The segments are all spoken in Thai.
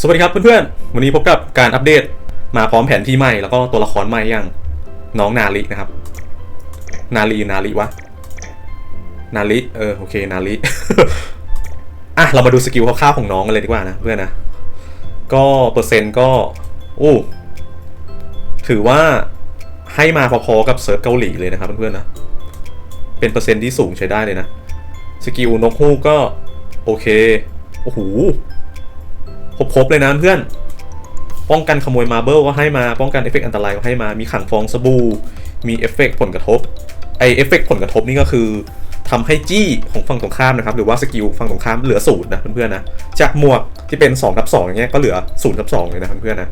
สวัสดีครับเพื่อนๆ วันนี้พบกับการอัปเดตมาพร้อมแผนที่ใหม่แล้วก็ตัวละครใหม่อย่างน้องนาลินะครับ นาลีนาลิวะ นาลิเออโอเคนาลิอะเรามาดูสกิลคร่าวๆของน้องกันเลยดีกว่านะเพื่อนนะ ก็เปอร์เซ็นต์ก็อู้ถือว่าให้มาพอๆกับเซิร์ฟเกาหลีเลยนะครับเพื่อนๆนะ เป็นเปอร์เซ็นต์ที่สูงใช้ได้เลยนะ สกิลนกฮูกก็โอเค โอ้โห ครบๆเลยนะเพื่อน ป้องกันขโมยมาเบิลก็ให้มา ป้องกันเอฟเฟกต์อันตรายก็ให้มา มีขังฟองสบู่ มีเอฟเฟกต์ผลกระทบ ไอเอฟเฟกต์ผลกระทบนี่ก็คือทำให้จี้ของฝั่งตรงข้ามนะครับ หรือว่าสกิลฝั่งตรงข้ามเหลือศูนย์นะเพื่อนๆนะ จากหมวกที่เป็น2ทับ2องอย่างเงี้ยก็เหลือ0ทับ2เลยนะเพื่อนๆนะ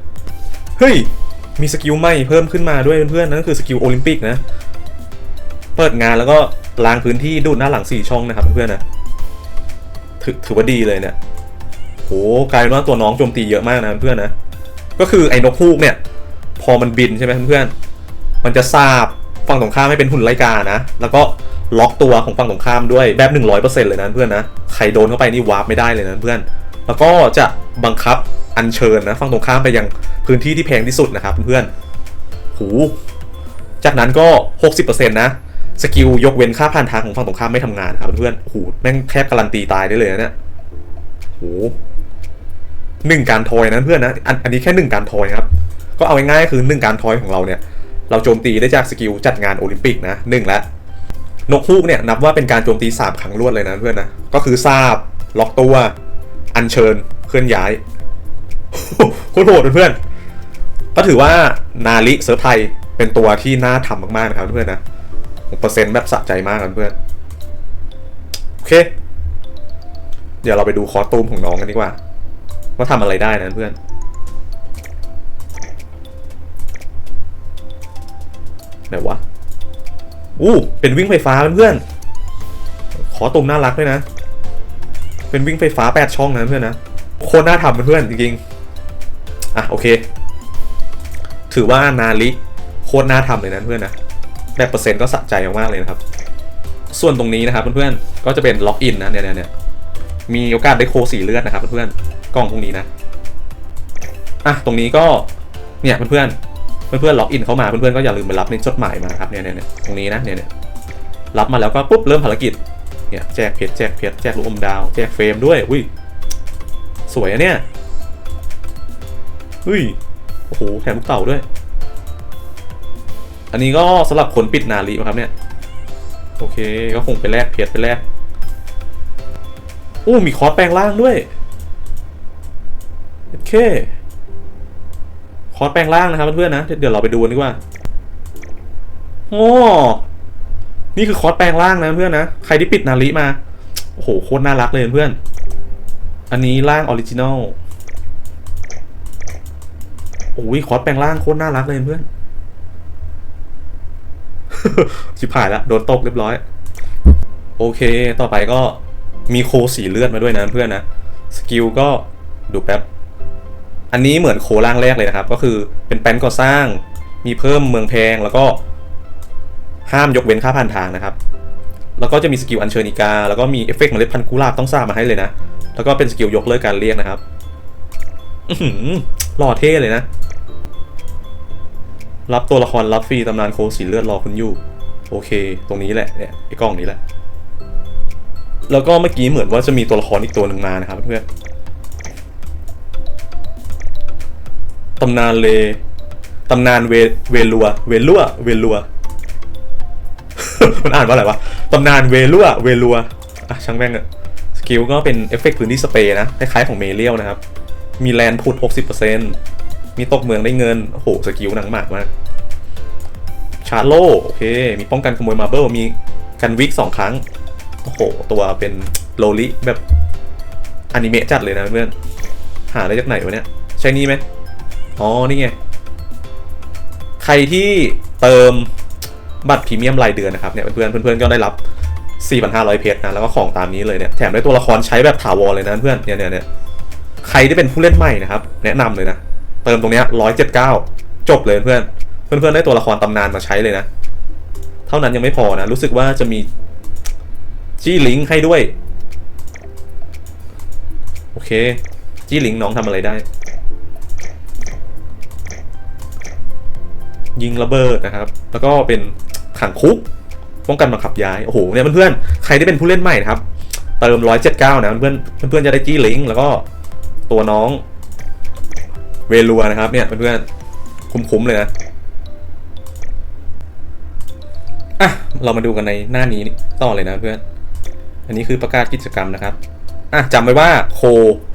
เฮ้ย มีสกิลใหม่เพิ่มขึ้นมาด้วยเพื่อนๆนั่นก็คือสกิลโอลิมปิกนะ เปิดงานแล้วก็ล้างพื้นที่ดูดหน้าหลังสี่ช่องนะครับเพื่อนๆนะถือถือว่าดีเลยเนี่ย โหกลายเป็นว่าตัวน้องโจมตีเยอะมากนะเพื่อนนะ ก็คือไอ้นกฮูกเนี่ย พอมันบินใช่ไหมเพื่อนมันจะซาบฝั่งตรงข้ามให้เป็นหุ่นไลกานะ แล้วก็ล็อกตัวของฝั่งตรงข้ามด้วยแบบ100%เลยนะเพื่อนนะ ใครโดนเข้าไปนี่วาร์ปไม่ได้เลยนะเพื่อน แล้วก็จะบังคับอัญเชิญนะฝั่งตรงข้ามไปยังพื้นที่ที่แพงที่สุดนะครับเพื่อนหูจากนั้นก็ 60%นะสกิลยกเว้นค่าผ่านทางของฝั่งตรงข้ามไม่ทำงานครับเพื่อนหูแม่งแทบการันตีตายได้เลยนะเนี่ยโห หนึ่งการทอยนะเพื่อนนะอันอันนี้แค่หนึ่งการทอยครับก็เอาง่ายๆคือหนึ่งการทอยของเราเนี่ยเราโจมตีได้จากสกิลจัดงานโอลิมปิกนะหนึ่งละนกฮูกเนี่ยนับว่าเป็นการโจมตีสามครั้งรวดเลยนะเพื่อนนะก็คือทราบล็อกตัว อัญเชิญเคลื่อนย้ายโคตรโหดเพื่อนก็ถือว่านาลิเซิร์ฟไทยเป็นตัวที่น่าทำมากๆนะครับเพื่อนนะเปอร์เซ็นต์แบบสะใจมากนเพื่อนโอเค เดี๋ยวเราไปดูคอตูมของน้องกันดีกว่า ว่าทำอะไรได้นะเพื่อนไหนวะอู้เป็นวิ่งไฟฟ้าเพื่อนขอตุ่มน่ารักด้วยนะ เป็นวิ่งไฟฟ้าแปดช่องนะเพื่อนนะโคตรน่าทำเพื่อนจริงๆอะโอเค ถือว่านาลิโคตรน่าทำเลยนะเพื่อนนะแบบเปอร์เซ็นต์ก็สะใจมากๆเลยนะครับ ส่วนตรงนี้นะครับเพื่อนๆก็จะเป็นล็อกอินนะเนี่ยเนี่ยเนี่ย มีโอกาสได้โคสีเลือดนะครับเพื่อนๆกล้องพวกนี้นะอะตรงนี้ก็เนี่ยเพื่อนๆเพื่อนๆล็อกอินเข้ามาเพื่อนๆก็อย่าลืมไปรับในจดหมายมาครับเนี่ยเนี่ยเนี่ยตรงนี้นะเนี่ยเนี่ยรับมาแล้วก็ปุ๊บเริ่มภารกิจเนี่ยแจกเพชรแจกเพชรแจกลูกอมดาวแจกเฟรมด้วยอุ้ยสวยอะเนี่ยอุ้ยโอ้โหแถมลูกเต่าด้วย อันนี้ก็สำหรับคนปิดนาลีครับเนี่ยโอเคก็คงไปแลกเพชรไปแลก อู้มีคอร์สแปลงร่างด้วยโอเคคอร์สแปลงร่างนะครับเพื่อนๆนะเดี๋ยวเราไปดูกันดีกว่าโอ้นี่คือคอร์สแปลงร่างนะเพื่อนนะใครที่ปิดนาริมาโอ้โหโคตรน่ารักเลยเพื่อน อันนี้ร่างออริจินอลโอ้ยคอร์สแปลงร่างโคตรน่ารักเลยเพื่อนชิบหายละโดนตกเรียบร้อย โอเค ต่อไปก็ มีโคสีเลือดมาด้วยนะเพื่อนนะ สกิลก็ดูแป๊บ อันนี้เหมือนโคร่างแรกเลยนะครับ ก็คือเป็นแปนก่อสร้าง มีเพิ่มเมืองแพงแล้วก็ห้ามยกเว้นค่าผ่านทางนะครับ แล้วก็จะมีสกิลอัญเชิญอีกา แล้วก็มีเอฟเฟกต์เมล็ดพันธุ์กุหลาบต้องทราบมาให้เลยนะ แล้วก็เป็นสกิลยกเลิกการเรียกนะครับอื้อหือหล่อเท่เลยนะ รับตัวละครรับฟรีตำนานโคสีเลือดรอคุณอยู่ โอเค ตรงนี้แหละเนี่ยไอ้กล้องนี้แหละ แล้วก็เมื่อกี้เหมือนว่าจะมีตัวละครอีกตัวหนึ่งมานะครับเพื่อนตำนานเลตำนานเวเวลัว เวลัว เวลัว มันอ่านว่าอะไรวะ ตำนานเวลัว เวลัว อะช่างแม่งอะสกิลก็เป็นเอฟเฟกต์พื้นที่สเปรย์นะ คล้ายๆของเมเรียลนะครับ มีแลนด์พุท60%มีตกเมืองได้เงิน โอ้โห สกิลหนังหมากมาก ชาร์โล โอเค มีป้องกันขโมยมาเบิล มีกันวิกสองครั้ง โอ้โห ตัวเป็นโลลิแบบอนิเมะจัดเลยนะเพื่อน หาได้จากไหนวะเนี่ย ใช่นี่ไหมอ๋อ นี่ไง ใครที่เติมบัตรพรีเมียมรายเดือนนะครับเนี่ยเพื่อนเพื่อนๆก็ได้รับ 4,500 เพชรนะแล้วก็ของตามนี้เลยเนี่ยแถมได้ตัวละครใช้แบบถาวรเลยนะเพื่อนเนี่ยเนี่ยเนี่ยใครที่เป็นผู้เล่นใหม่นะครับแนะนำเลยนะเติมตรงเนี้ย179 จบเลยเพื่อนเพื่อนๆได้ตัวละครตำนานมาใช้เลยนะ เท่านั้นยังไม่พอนะ รู้สึกว่าจะมี จี้ลิงให้ด้วย โอเค จี้ลิงน้องทำอะไรได้ ยิงระเบิดนะครับ แล้วก็เป็นขังคุกป้องกันบังคับย้าย โอ้โหเนี่ยเพื่อนๆใครที่เป็นผู้เล่นใหม่นะครับ เติม179นะเพื่อนเพื่อนๆจะได้จี้ลิงแล้วก็ตัวน้องเวลัวนะครับ เนี่ยเพื่อนๆคุ้มๆเลยนะอะเรามาดูกันในหน้านี้ต่อเลยนะเพื่อน อันนี้คือประกาศกิจกรรมนะครับอะจำไว้ว่าโค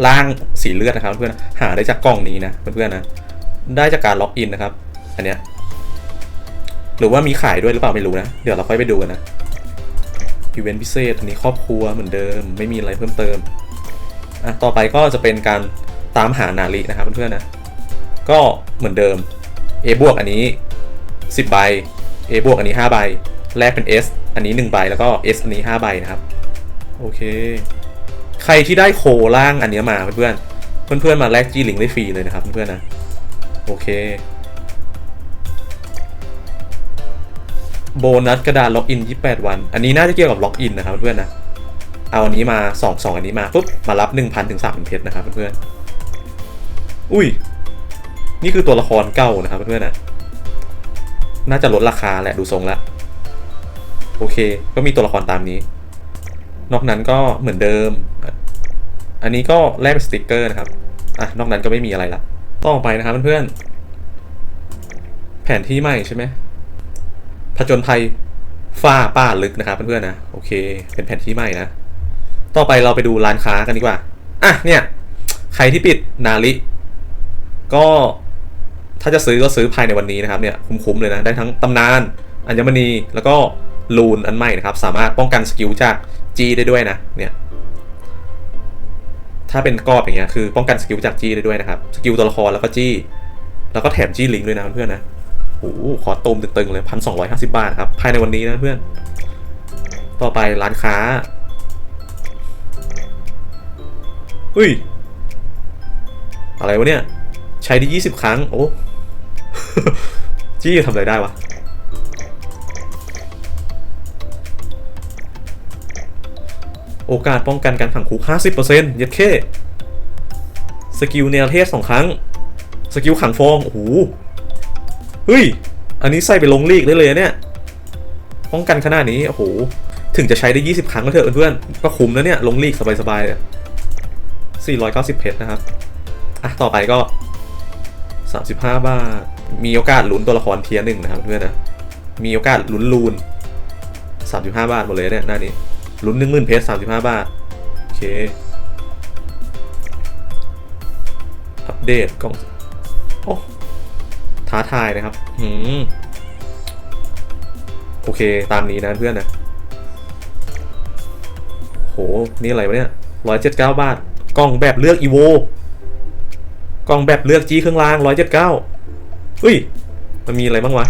ล่างสีเลือดนะครับเพื่อนหาได้จากกล่องนี้นะเพื่อนๆนะได้จากการล็อกอินนะครับ อันเนี้ยหรือว่ามีขายด้วยหรือเปล่าไม่รู้นะ เดี๋ยวเราค่อยไปดูกันนะอีเวนต์พิเศษอันนี้ครอบครัวเหมือนเดิม ไม่มีอะไรเพิ่มเติมอะต่อไปก็จะเป็นการตามหานารินะครับเพื่อนๆนะก็เหมือนเดิม A บวกอันนี้ 10 ใบ A บวกอันนี้ 5 ใบ แลกเป็น S อันนี้ 1 ใบ แล้วก็ S อันนี้ 5 ใบนะครับ โอเค ใครที่ได้โคล่างอันนี้มาเพื่อนๆเพื่อนมาแลกจีหลิงได้ฟรีเลยนะครับเพื่อนๆนะ โอเค โบนัสกระดานล็อกอิน 28 วัน อันนี้น่าจะเกี่ยวกับล็อกอินนะครับเพื่อนๆนะ เอาอันนี้มา2 2อันนี้มาปุ๊บมารับ 1,000ถึง3,000เพชรนะครับเพื่อนๆอุ้ย นี่คือตัวละครเก่านะครับเพื่อนๆนะ น่าจะลดราคาแหละดูทรงแล้วโอเค ก็มีตัวละครตามนี้ นอกนั้นก็เหมือนเดิม อันนี้ก็แลกเป็นสติกเกอร์นะครับ อะ นอกนั้นก็ไม่มีอะไรละ ต่อไปนะครับเพื่อนๆ แผนที่ใหม่ใช่ไหมผจญภัยฝ้าป่าลึกนะครับเพื่อนๆนะ โอเค เป็นแผนที่ใหม่นะ ต่อไปเราไปดูร้านค้ากันดีกว่า อะ เนี่ย ใครที่ปิดนาลิ ก็ถ้าจะซื้อก็ซื้อภายในวันนี้นะครับเนี่ยคุ้มๆเลยนะ ได้ทั้งตำนาน อัญมณีแล้วก็ ลูนอันใหม่นะครับ สามารถป้องกันสกิลจากจีได้ด้วยนะเนี่ยถ้าเป็นกอบอย่างเงี้ยคือป้องกันสกิลจากจี้ได้ด้วยนะครับสกิลตัวละครแล้วก็จี้แล้วก็แถมจี้ลิงด้วยนะเพื่อนนะโอ้โหขอตูมตึงๆเลยพันสองร้อยห้าสิบาทครับภายในวันนี้นะเพื่อน ต่อไปร้านค้าเฮ้ยอะไรวะเนี่ย ใช้ได้ยี่สิบครั้ง โอ้ จี้ทำอะไรได้วะ โอกาสป้องกันการขังคุก 50%เย็ดเคสกิลเนรเทศสองครั้ง สกิลขังฟอง โอ้โห เฮ้ย อันนี้ใส่ไปลงลีกได้เลยเนี่ย ป้องกันขนาดนี้ โอ้โห ถึงจะใช้ได้ 20 ครั้งก็เถอะเพื่อนๆ ก็คุ้มแล้วเนี่ย ลงลีกสบายๆเนี่ย490 เพชรนะครับ อะ ต่อไปก็ 35 บาท มีโอกาสลุ้นตัวละครเทียร์หนึ่งนะครับเพื่อนนะ มีโอกาสลุ้นลูน 35 บาทหมดเลยเนี่ยหน้านี้ ลุ้นหนึ่งหมื่นเพชรสามสิบห้าบาท โอเค อัปเดตกล่อง โอ้ ท้าทายนะครับหืม โอเค ตามนี้นะเพื่อนนะ โห นี่อะไรวะเนี่ยร้อยเจ็ดเก้าบาท กล่องแบบเลือกอีโว กล่องแบบเลือกจีเครื่องรางร้อยเจ็ดเก้าอุ้ย มันมีอะไรบ้างวะ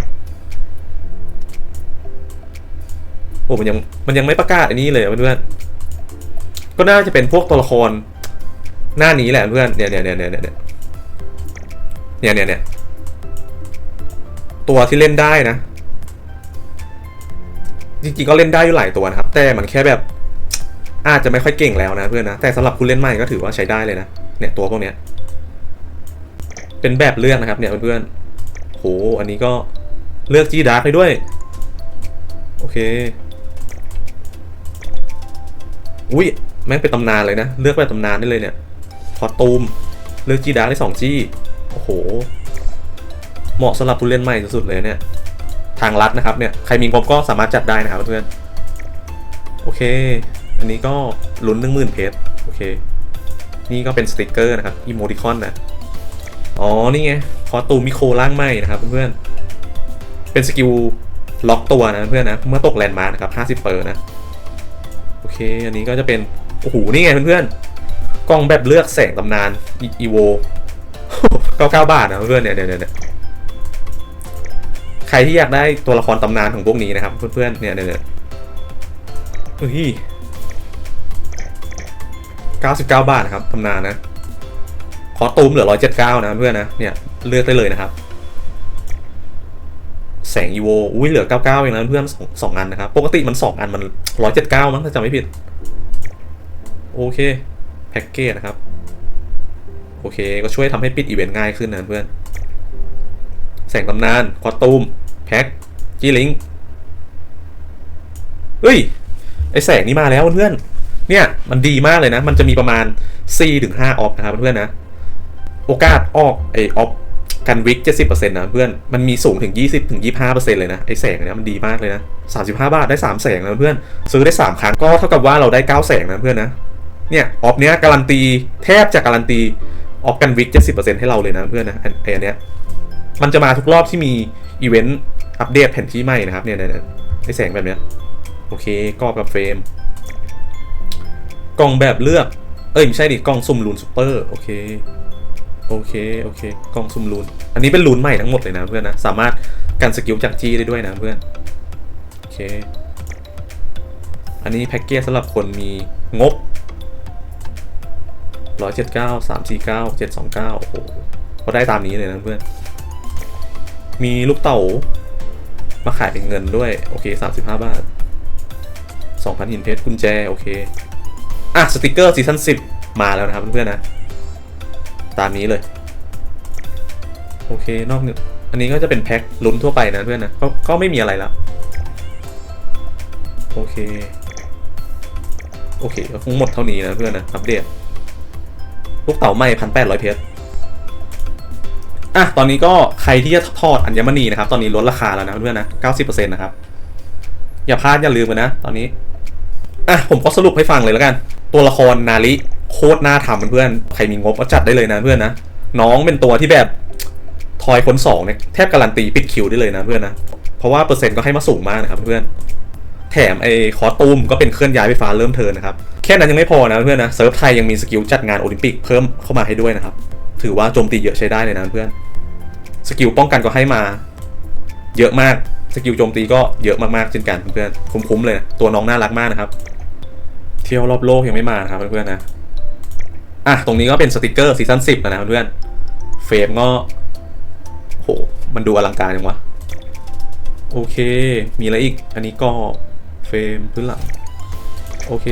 โอ้มันยังมันยังไม่ประกาศอันนี้เลยเพื่อนก็น่าจะเป็นพวกตัวละคร หน้านี้แหละเพื่อนเนี่ยเนี่ยเนี่ยเนี่ยเนี่ยเนี่ยเนี่ยเนี่ยตัวที่เล่นได้นะ จริงๆก็เล่นได้อยู่หลายตัวนะครับ แต่มันแค่แบบอาจจะไม่ค่อยเก่งแล้วนะเพื่อนนะ แต่สำหรับคุณเล่นใหม่ก็ถือว่าใช้ได้เลยนะ เนี่ยตัวพวกเนี้ย เป็นแบบเลือกนะครับ เนี่ยเพื่อนๆโห อันนี้ก็เลือกจีดาร์กไปด้วย โอเค อุ้ยแม่งเป็นตำนานเลยนะ เลือกแบบตำนานได้เลยเนี่ยคอตูม เลือกจีดาได้สองจี้โอ้โห เหมาะสำหรับผู้เล่นใหม่สุดๆเลยเนี่ย ทางลัดนะครับเนี่ย ใครมีงบก็สามารถจัดได้นะครับเพื่อนโอเค อันนี้ก็ลุ้นหนึ่งหมื่นเพชรโอเค นี่ก็เป็นสติกเกอร์นะครับอีโมดิคอนนะ อ๋อ นี่ไงคอตูมมิโคร่างใหม่นะครับเพื่อนเป็นสกิลล็อกตัวนะเพื่อนนะ เมื่อตกแลนด์มาร์นะครับ 50 เปอร์นะ อเค อันนี้ก็จะเป็น โอ้โห นี่ไงเพื่อนๆ กล้องแบบเลือกแสงตำนาน อีโวเก้าเก้าบาทนะเพื่อนเนี่ยเนี่ยเนี่ยใครที่อยากได้ตัวละครตำนานของพวกนี้นะครับ เพื่อนๆ เนี่ยเนี่ยเนี่ยเฮ้ยเก้าสิบเก้าบาทนะครับตำนานนะ ขอตูมเหลือร้อยเจ็ดเก้านะเพื่อนนะ เนี่ยเลือกได้เลยนะครับ สงอีโวอุ้ยเหลือ 99เองนะเพื่อนสองสองอันนะครับ ปกติมัน 2 อันมัน 179 มั้งถ้าจำไม่ผิด โอเค แพ็กเกจนะครับ โอเค ก็ช่วยทำให้ปิดอีเวนต์ง่ายขึ้นนะเพื่อน แสงตำนานคอตูม แพ็คจีลิงเฮ้ย ไอแสงนี้มาแล้วเพื่อน เนี่ย มันดีมากเลยนะ มันจะมีประมาณ4-5ออฟนะครับเพื่อนนะ โอกาสออกไอออฟ กันวิก70%นต์นะเพื่อน มันมีสูงถึง20ถึง25%เปอร์เซ็นต์เลยนะ ไอแสงเนี่ยมันดีมากเลยนะ35บห้าบาทได้3แสงนะเพื่อน ซื้อได้3ครั้งก็เท่ากับว่าเราได้9แสงนะเพื่อนนะ เนี่ยออฟเนี้ยการันตีแทบจะการันตีออฟกันวิก70%ให้เราเลยนะเพื่อนนะไออันเนี้ย มันจะมาทุกรอบที่มีอีเวนต์อัปเดตแผนที่ใหม่นะครับเนี่ยเนี่ยเนี่ยไอแสงแบบเนี้ยโอเคกรอบกับเฟรม กล่องแบบเลือก เอ้ยไม่ใช่ดิกล่องสุ่มลูนซูเปอร์โอเค โอเค โอเค กล่องสุ่มลูน อันนี้เป็นลูนใหม่ทั้งหมดเลยนะเพื่อนนะ สามารถกันสกิลจากจีได้ด้วยนะเพื่อน โอเค อันนี้แพ็กเกจสำหรับคนมีงบ179 349 729โอ้โหก็ได้ตามนี้เลยนะเพื่อน มีลูกเต่ามาขายเป็นเงินด้วย โอเค35บาท2,000หินเพชรกุญแจ โอเค อะ สติกเกอร์ซีซั่น10มาแล้วนะครับเพื่อนๆนะ ตามนี้เลย โอเคนอกเนี่ยอันนี้ก็จะเป็นแพ็คลุ้นทั่วไปนะเพื่อนนะก็ก็ไม่มีอะไรและโอเค โอเคก็คงหมดเท่านี้นะเพื่อนนะอัปเดตลูกเต๋าใหม่พันแปดร้อยเพชรอะตอนนี้ก็ใครที่จะทอดอัญมณีนะครับ ตอนนี้ลดราคาแล้วนะเพื่อนนะ90%นะครับ อย่าพลาดอย่าลืมกันนะ ตอนนี้ อะผมก็สรุปให้ฟังเลยแล้วกัน ตัวละครนาริ โคตรน่าทำเพื่อนใครมีงบก็จัดได้เลยนะเพื่อนนะน้องเป็นตัวที่แบบทอยคนสองเนี่ยแทบการันตีปิดคิวได้เลยนะเพื่อนนะเพราะว่าเปอร์เซ็นต์ก็ให้มาสูงมากนะครับเพื่อนแถมไอ้คอตูมก็เป็นเคลื่อนย้ายไฟฟ้าเริ่มเทินนะครับแค่นั้นยังไม่พอนะเพื่อนนะเซิร์ฟไทยยังมีสกิลจัดงานโอลิมปิกเพิ่มเข้ามาให้ด้วยนะครับถือว่าโจมตีเยอะใช้ได้เลยนะเพื่อนสกิลป้องกันก็ให้มา เยอะมากสกิลโจมตีก็เยอะมากๆเช่นกันเพื่อนคุ้มๆเลยนะตัวน้องน่ารักมากนะครับ เที่ยวรอบโลกยังไม่มานะครับเพื่อนๆนะ อะ ตรงนี้ก็เป็นสติกเกอร์ซีซั่นสิบนะเพื่อนเฟรมก็โห มันดูอลังการจังวะ โอเค มีอะไรอีก อันนี้ก็เฟรมพื้นหลัง โอเค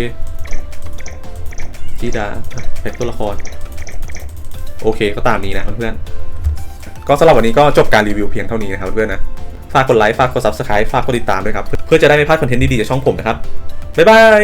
จีดาอะเป็นตัวละคร โอเคก็ตามนี้นะเพื่อนๆ ก็สำหรับวันนี้ก็จบการรีวิวเพียงเท่านี้นะครับเพื่อนนะ ฝากกดไลค์ ฝากกด subscribe ฝากกดติดตามด้วยครับ เพื่อจะได้ไม่พลาดคอนเทนต์ดีๆจากช่องผมนะครับ บ๊ายบาย